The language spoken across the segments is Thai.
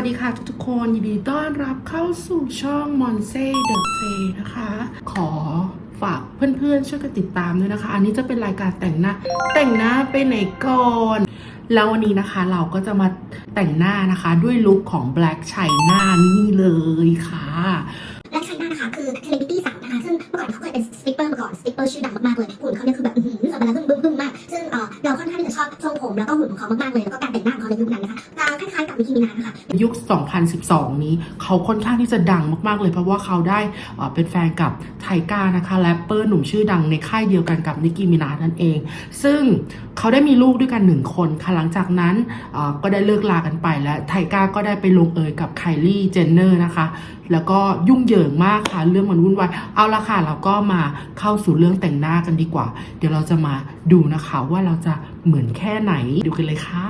วัสดีค่ะทุกๆคน ยินดีต้อนรับเข้าสู่ช่องมอนเซ่เดอะเฟนะคะ ขอฝากเพื่อนๆช่วยกันติดตามด้วยนะคะ อันนี้จะเป็นรายการแต่งหน้า แต่งหน้าไปไหนก่อนแล้ววันนี้นะคะเราก็จะมาแต่งหน้านะคะด้วยลุคของ Black China นี่เลยค่ะและไชน่านะคะคือเทเลบิตี้สาว เมื่อก่อนเขาเคยเป็นสติปเปอร์มาก่อนสติปเปอร์ชื่อดังมากๆเลยหุ่นเขาเนี่ยคือแบบอื้อหือสัปดาห์ละครึ่งบึ้งบึ้งมาก ซึ่งเราค่อนข้างที่จะชอบทรงผมแล้วก็หุ่นของเขามากๆเลยแล้วก็การแต่งหน้าของเขาในยุคนั้นนะคะคล้ายๆกับมิคิมินานะคะยุค 2012 นี้เขาค่อนข้างที่จะดังมากๆเลย เพราะว่าเขาได้เป็นแฟนกับไทก้านะคะแรปเปอร์หนุ่มชื่อดังในค่ายเดียวกันกับนิกกี้มินานั่นเอง ซึ่งเขาได้มีลูกด้วยกันหนึ่งคนค่ะหลังจากนั้นก็ได้เลิกลากันไปและไทก้าก็ได้ไปลงเอยกับไคลี่เจนเนอร์นะคะ แล้วก็ยุ่งเหยิงมากค่ะเรื่องมันวุ่นวายเอาละค่ะเราก็มาเข้าสู่เรื่องแต่งหน้ากันดีกว่า เดี๋ยวเราจะมาดูนะคะว่าเราจะเหมือนแค่ไหนดูกันเลยค่ะ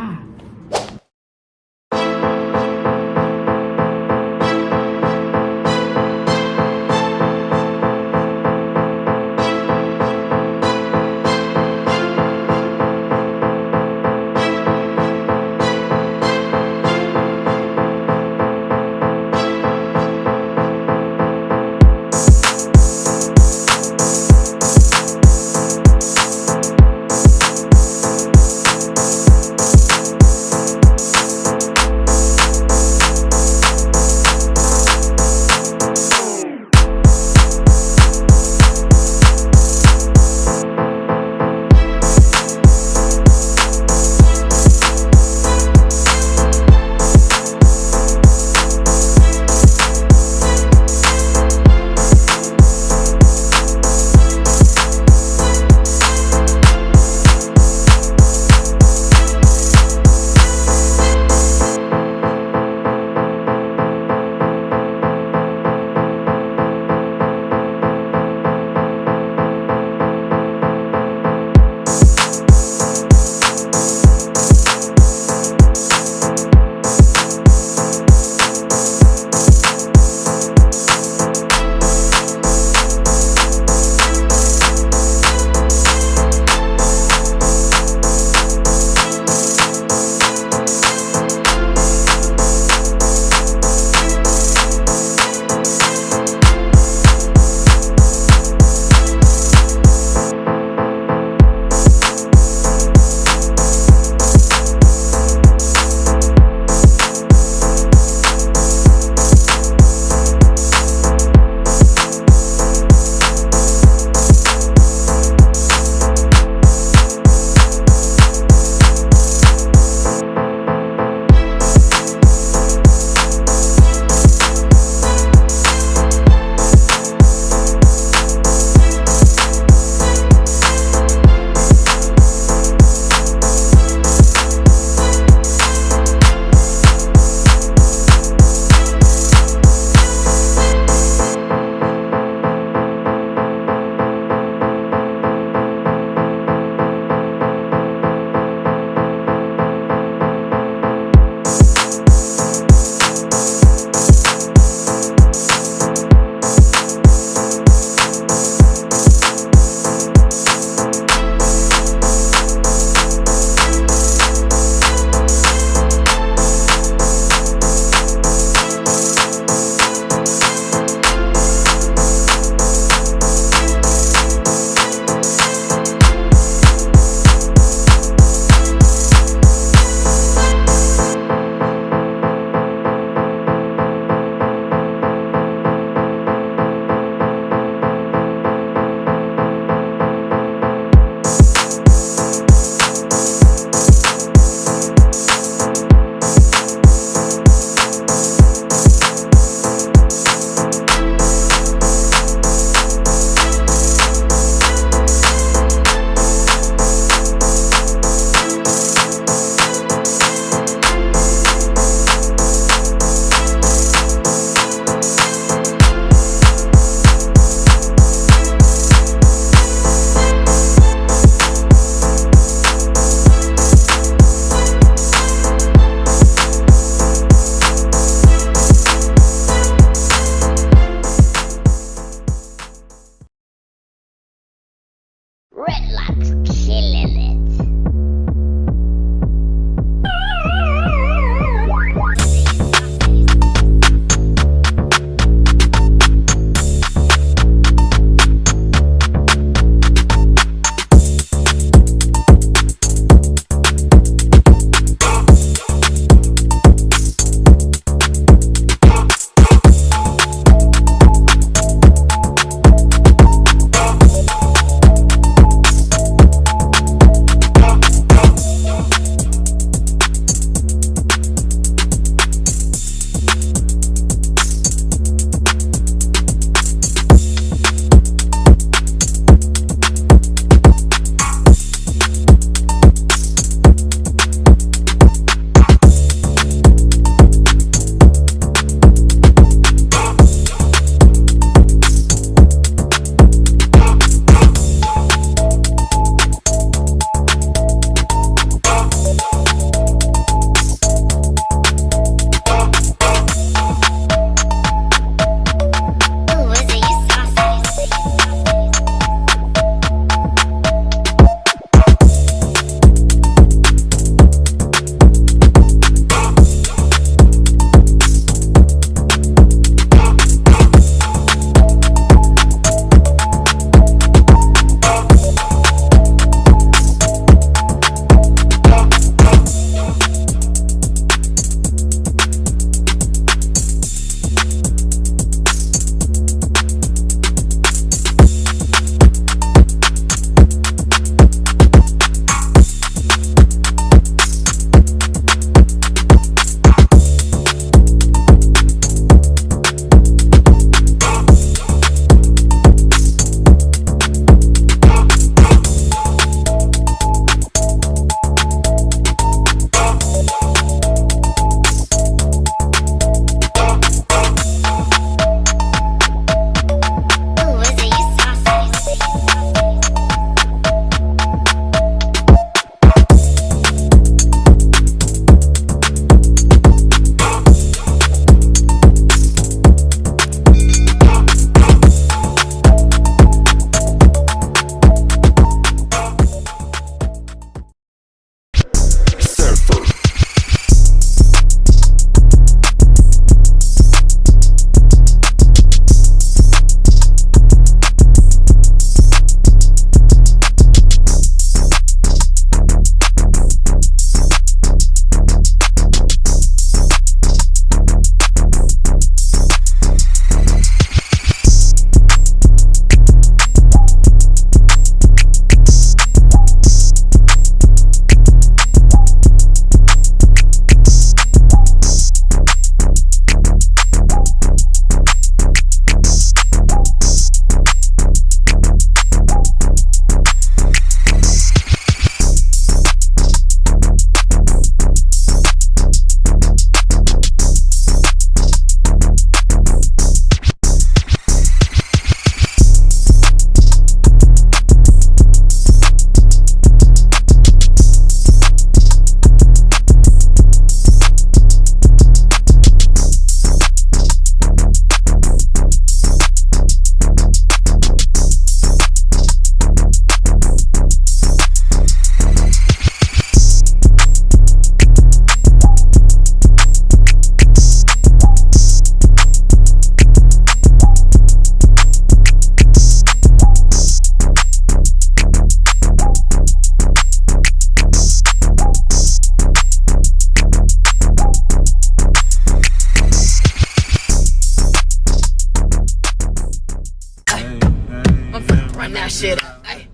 run that shit up. Ay,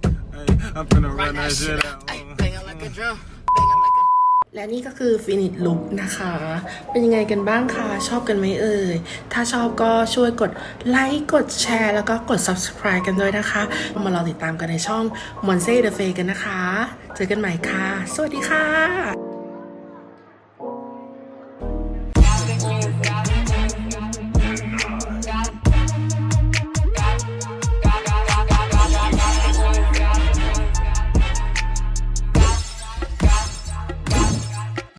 I'm finna run run that that shit shit up. out. Ay, banging like a drum. Banging like a และนี่ก็คือฟินิชลุกนะคะ เป็นยังไงกันบ้างคะชอบกันไหมเอ่ย ถ้าชอบก็ช่วยกดไลค์กดแชร์ แล้วก็กด subscribe กันด้วยนะคะ มารอติดตามกันในช่อง m o n s e The f a กันนะคะ เจอกันใหม่ค่ะ สวัสดีค่ะ